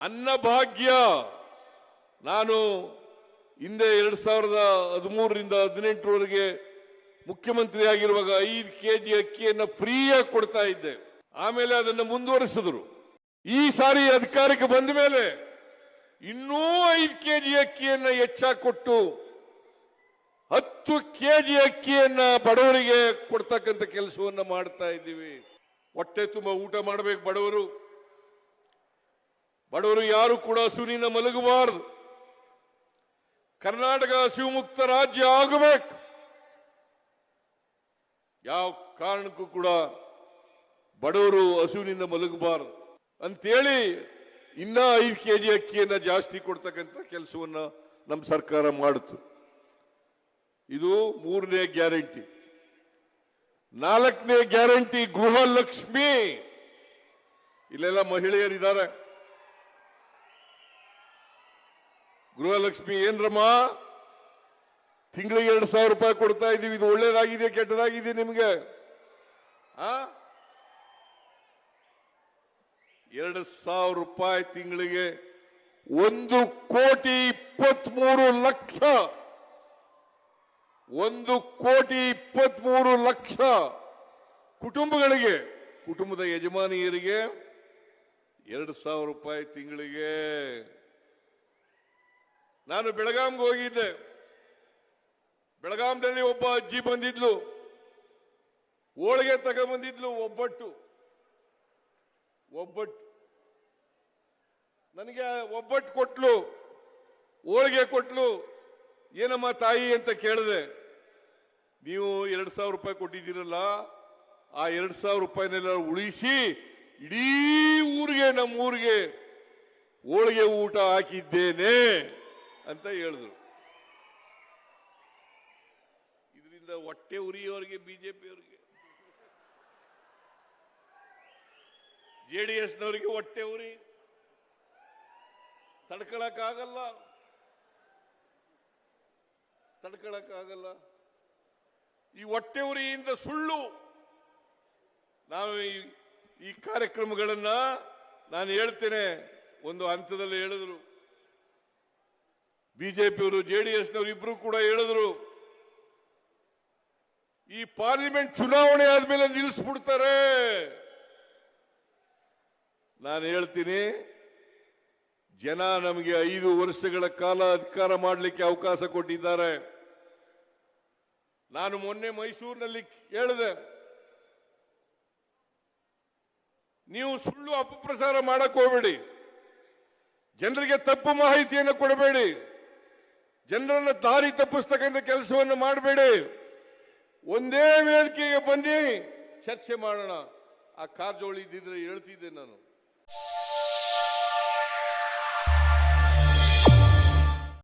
ಅನ್ನಭಾಗ್ಯ. ನಾನು ಹಿಂದೆ ಎರಡ್ ಸಾವಿರದ ಹದಿಮೂರರಿಂದ ಹದಿನೆಂಟರವರೆಗೆ ಮುಖ್ಯಮಂತ್ರಿ ಆಗಿರುವಾಗ ಐದು ಕೆಜಿ ಅಕ್ಕಿಯನ್ನು ಫ್ರೀಯಾಗಿ ಕೊಡ್ತಾ ಇದ್ದೆ. ಆಮೇಲೆ ಅದನ್ನು ಮುಂದುವರಿಸಿದ್ರು. ಈ ಸಾರಿ ಅಧಿಕಾರಕ್ಕೆ ಬಂದ ಮೇಲೆ ಇನ್ನೂ ಐದು ಕೆಜಿ ಅಕ್ಕಿಯನ್ನ ಹೆಚ್ಚಾಗಿ ಕೊಟ್ಟು ಹತ್ತು ಕೆಜಿ ಅಕ್ಕಿಯನ್ನ ಬಡವರಿಗೆ ಕೊಡ್ತಕ್ಕಂಥ ಕೆಲಸವನ್ನ ಮಾಡ್ತಾ ಇದ್ದೀವಿ. ಹೊಟ್ಟೆ ತುಂಬ ಊಟ ಮಾಡಬೇಕು ಬಡವರು. ಬಡವರು ಯಾರು ಕೂಡ ಹಸುವಿನಿಂದ ಮಲಗಬಾರದು. ಕರ್ನಾಟಕ ಹಸಿವುಮುಕ್ತ ರಾಜ್ಯ ಆಗಬೇಕು. ಯಾವ ಕಾರಣಕ್ಕೂ ಕೂಡ ಬಡವರು ಹಸುವಿನಿಂದ ಮಲಗಬಾರದು. ಅಂತೇಳಿ ಇನ್ನ ಐದು ಕೆಜಿ ಅಕ್ಕಿಯನ್ನ ಜಾಸ್ತಿ ಕೊಡ್ತಕ್ಕಂಥ ಕೆಲಸವನ್ನ ನಮ್ಮ ಸರ್ಕಾರ ಮಾಡಿತು ಇದು ಮೂರನೇ ಗ್ಯಾರಂಟಿ. ನಾಲ್ಕನೇ ಗ್ಯಾರಂಟಿ ಗೃಹಲಕ್ಷ್ಮಿ. ಇಲ್ಲೆಲ್ಲ ಮಹಿಳೆಯರಿದ್ದಾರೆ. ಗೃಹಲಕ್ಷ್ಮಿ ಏನ್ರಮ್ಮ? ತಿಂಗಳಿಗೆ ಎರಡು ಸಾವಿರ ರೂಪಾಯಿ ಕೊಡ್ತಾ ಇದ್ದೀವಿ ಇದು ಒಳ್ಳೇದಾಗಿದೆ, ಕೆಟ್ಟದಾಗಿದೆ ನಿಮ್ಗೆ? ಆ? ಎರಡು ಸಾವಿರ ರೂಪಾಯಿ ತಿಂಗಳಿಗೆ ಒಂದು ಕೋಟಿ ಇಪ್ಪತ್ಮೂರು ಲಕ್ಷ. ಒಂದು ಕೋಟಿ ಇಪ್ಪತ್ಮೂರು ಲಕ್ಷ ಕುಟುಂಬಗಳಿಗೆ, ಕುಟುಂಬದ ಯಜಮಾನಿಯರಿಗೆ ಎರಡು ಸಾವಿರ ರೂಪಾಯಿ ತಿಂಗಳಿಗೆ. ನಾನು ಬೆಳಗಾಂಗೆ ಹೋಗಿದ್ದೆ. ಬೆಳಗಾಂದಲ್ಲಿ ಒಬ್ಬ ಅಜ್ಜಿ ಬಂದಿದ್ಲು. ಹೋಳಿಗೆ ತಗೊಂಬಂದಿದ್ಲು, ಒಬ್ಬಟ್ಟು. ಒಬ್ಬಟ್ಟು. ನನಗೆ ಒಬ್ಬಟ್ಟು ಕೊಟ್ಲು, ಹೋಳಿಗೆ ಕೊಟ್ಲು. ಏನಮ್ಮ ತಾಯಿ ಅಂತ ಕೇಳಿದೆ. ನೀವು ಎರಡು ಸಾವಿರ ರೂಪಾಯಿ ಕೊಟ್ಟಿದ್ದೀರಲ್ಲ, ಆ ಎರಡು ಸಾವಿರ ರೂಪಾಯಿನೆಲ್ಲ ಉಳಿಸಿ ಇಡೀ ಊರಿಗೆ ನಮ್ಮ ಊರಿಗೆ ಹೋಳಿಗೆ ಊಟ ಹಾಕಿದ್ದೇನೆ. ಅಂತ ಹೇಳಿದ್ರು. ಇದರಿಂದ ಹೊಟ್ಟೆ ಉರಿಯೋರಿಗೆ ಬಿಜೆಪಿಯವರಿಗೆ. ನವರಿಗೆ ಹೊಟ್ಟೆ ಉರಿ. ತಡ್ಕೊಳಕ್ಕಾಗಲ್ಲ. ತಡ್ಕೊಳಕ್ಕಾಗಲ್ಲ. ಈ ಹೊಟ್ಟೆ ಉರಿಯಿಂದ ಸುಳ್ಳು. ನಾವು ಈ ಕಾರ್ಯಕ್ರಮಗಳನ್ನ ನಾನು ಹೇಳ್ತೇನೆ. ಒಂದು ಹಂತದಲ್ಲಿ ಹೇಳಿದ್ರು. ಬಿಜೆಪಿಯವರು, ಜೆಡಿಎಸ್ನವರು ಇಬ್ರು ಕೂಡ ಹೇಳಿದ್ರು, ಈ ಪಾರ್ಲಿಮೆಂಟ್ ಚುನಾವಣೆ ಆದ್ಮೇಲೆ ನಿಲ್ಲಿಸ್ಬಿಡ್ತಾರೆ. ನಾನು ಹೇಳ್ತೀನಿ, ಜನ ನಮಗೆ ಐದು ವರ್ಷಗಳ ಕಾಲ ಅಧಿಕಾರ ಮಾಡಲಿಕ್ಕೆ ಅವಕಾಶ ಕೊಟ್ಟಿದ್ದಾರೆ. ನಾನು ಮೊನ್ನೆ ಮೈಸೂರಿನಲ್ಲಿ ಹೇಳಿದೆ, ನೀವು ಸುಳ್ಳು ಅಪಪ್ರಚಾರ ಮಾಡಕ್ ಹೋಗಬೇಡಿ, ಜನರಿಗೆ ತಪ್ಪು ಮಾಹಿತಿಯನ್ನು ಕೊಡಬೇಡಿ. ಜನರನ್ನ ದಾರಿ ತಪ್ಪಿಸ್ತಕ್ಕಂಥ ಕೆಲಸವನ್ನು ಮಾಡಬೇಡಿ. ಒಂದೇ ವೇದಿಕೆಗೆ ಬನ್ನಿ. ಚರ್ಚೆ ಮಾಡೋಣ. ಆ ಕಾರ್ಜೋಳಿ ಇದ್ದಿದ್ರೆ ಹೇಳ್ತಿದ್ದೆ ನಾನು.